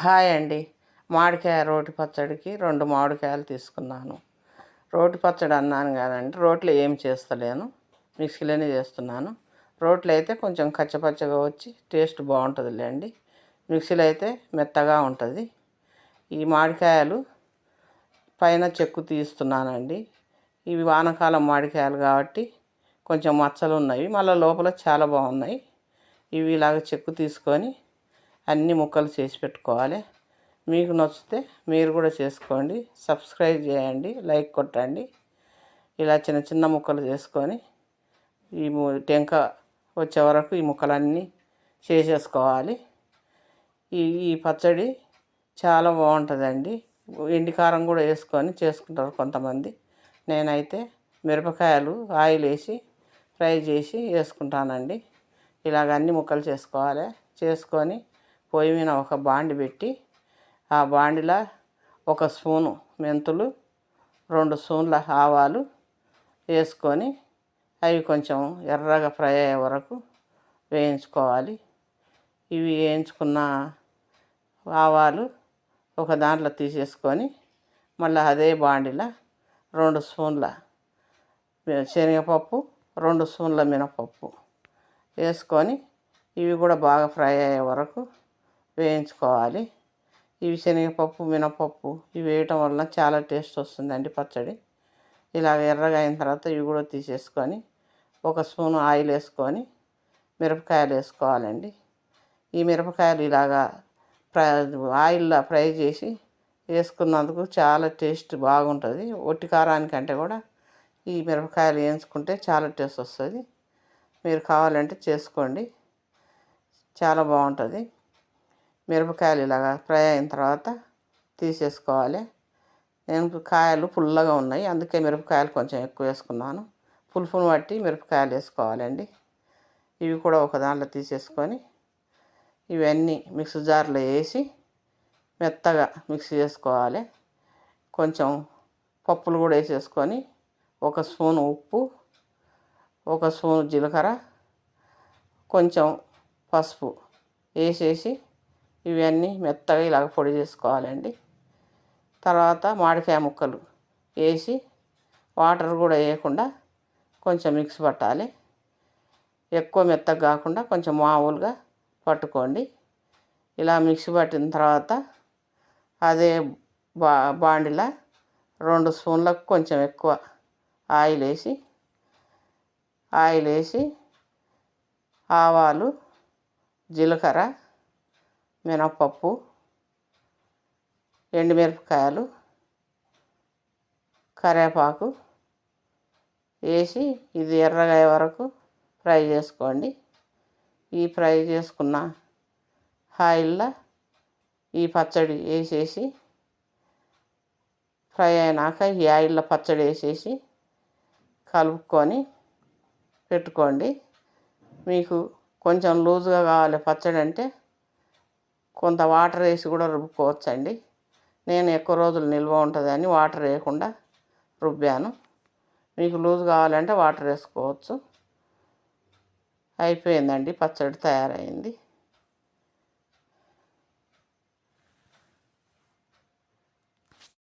Hi అండి. మామిడికాయ రోటి పచ్చడికి రెండు మామిడికాయలు తీసుకున్నాను. రోటి పచ్చడి అన్నాను కాదండి రోట్లో ఏం చేస్తలేను. మిక్సీలోనే చేస్తున్నాను. రోట్లో అయితే కొంచెం కచ్చపచ్చగా వచ్చి టేస్ట్ బాగుంటుందిలే అండి. మిక్సీలో అయితే మెత్తగా ఉంటుంది. ఈ మామిడికాయలు పైన చెక్కు తీస్తున్నానండి. ఇవి వానకాలం మామిడికాయలు కాబట్టి కొంచెం మచ్చలు ఉన్నాయి మళ్ళీ లోపల చాలా బాగున్నాయి. ఇవి ఇలాగ చెక్కు తీసుకొని అన్ని ముక్కలు చేసి పెట్టుకోవాలి. మీకు నచ్చితే మీరు కూడా చేసుకోండి. సబ్స్క్రైబ్ చేయండి లైక్ కొట్టండి. ఇలా చిన్న చిన్న ముక్కలు చేసుకొని ఈ టెంక వచ్చే వరకు ఈ ముక్కలన్నీ చేసేసుకోవాలి. ఈ ఈ పచ్చడి చాలా బాగుంటుందండి. ఎండికారం కూడా వేసుకొని చేసుకుంటారు కొంతమంది. నేనైతే మిరపకాయలు ఆయిల్ వేసి ఫ్రై చేసి వేసుకుంటానండి. ఇలాగ అన్ని ముక్కలు చేసుకోవాలి. చేసుకొని పొయ్యి మీద ఒక బాండి పెట్టి ఆ బాండిలో ఒక స్పూను మెంతులు రెండు స్పూన్ల ఆవాలు వేసుకొని అవి కొంచెం ఎర్రగా ఫ్రై అయ్యే వరకు వేయించుకోవాలి. ఇవి వేయించుకున్న ఆవాలు ఒక దాంట్లో తీసేసుకొని మళ్ళీ అదే బాండిలో రెండు స్పూన్ల శనగపప్పు రెండు స్పూన్ల మినపప్పు వేసుకొని ఇవి కూడా బాగా ఫ్రై అయ్యే వరకు వేయించుకోవాలి. ఇవి శనగపప్పు మినపప్పు ఇవి వేయటం వలన చాలా టేస్ట్ వస్తుందండి పచ్చడి. ఇలా ఎర్రగా అయిన తర్వాత ఇవి కూడా తీసేసుకొని ఒక స్పూన్ ఆయిల్ వేసుకొని మిరపకాయలు వేసుకోవాలండి. ఈ మిరపకాయలు ఇలాగా ఫ్రై ఆయిల్లో ఫ్రై చేసి వేసుకున్నందుకు చాలా టేస్ట్ బాగుంటుంది. ఒట్టి కారానికంటే కూడా ఈ మిరపకాయలు వేయించుకుంటే చాలా టేస్ట్ వస్తుంది. మీరు కావాలంటే చేసుకోండి. చాలా బాగుంటుంది. మిరపకాయలు ఇలాగా ఫ్రై అయిన తర్వాత తీసేసుకోవాలి. నేను కాయలు పుల్లగా ఉన్నాయి అందుకే మిరపకాయలు కొంచెం ఎక్కువ వేసుకున్నాను. పులుపును బట్టి మిరపకాయలు వేసుకోవాలండి. ఇవి కూడా ఒక దాంట్లో తీసేసుకొని ఇవన్నీ మిక్స్ జార్లో వేసి మెత్తగా మిక్స్ చేసుకోవాలి. కొంచెం పప్పులు కూడా వేసేసుకొని ఒక స్పూన్ ఉప్పు ఒక స్పూన్ జీలకర్ర కొంచెం పసుపు వేసేసి ఇవన్నీ మెత్తగా ఇలాగ పొడి చేసుకోవాలండి. తర్వాత మామిడికాయ ముక్కలు వేసి వాటర్ కూడా వేయకుండా కొంచెం మిక్స్ పట్టాలి. ఎక్కువ మెత్తగా కాకుండా కొంచెం మామూలుగా పట్టుకోండి. ఇలా మిక్స్ పట్టిన తర్వాత అదే బా బాండిలా రెండు స్పూన్లకు కొంచెం ఎక్కువ ఆయిల్ వేసి ఆయిల్ వేసి ఆవాలు జీలకర్ర మినప్పప్పు ఎండుమిరపకాయలు కరివేపాకు వేసి ఇది ఎర్రగా వరకు ఫ్రై చేసుకోండి. ఈ ఫ్రై చేసుకున్న ఆయిల్లో ఈ పచ్చడి వేసేసి ఫ్రై అయినాక ఈ ఆయిల్లో పచ్చడి వేసేసి కలుపుకొని పెట్టుకోండి. మీకు కొంచెం లూజుగా కావాలి పచ్చడి అంటే కొంత వాటర్ వేసి కూడా రుబ్బుకోవచ్చండి. నేను ఎక్కువ రోజులు నిల్వ ఉంటుందని వాటర్ వేయకుండా రుబ్బాను. మీకు లూజ్ కావాలంటే వాటర్ వేసుకోవచ్చు. అయిపోయిందండి పచ్చడి తయారైంది.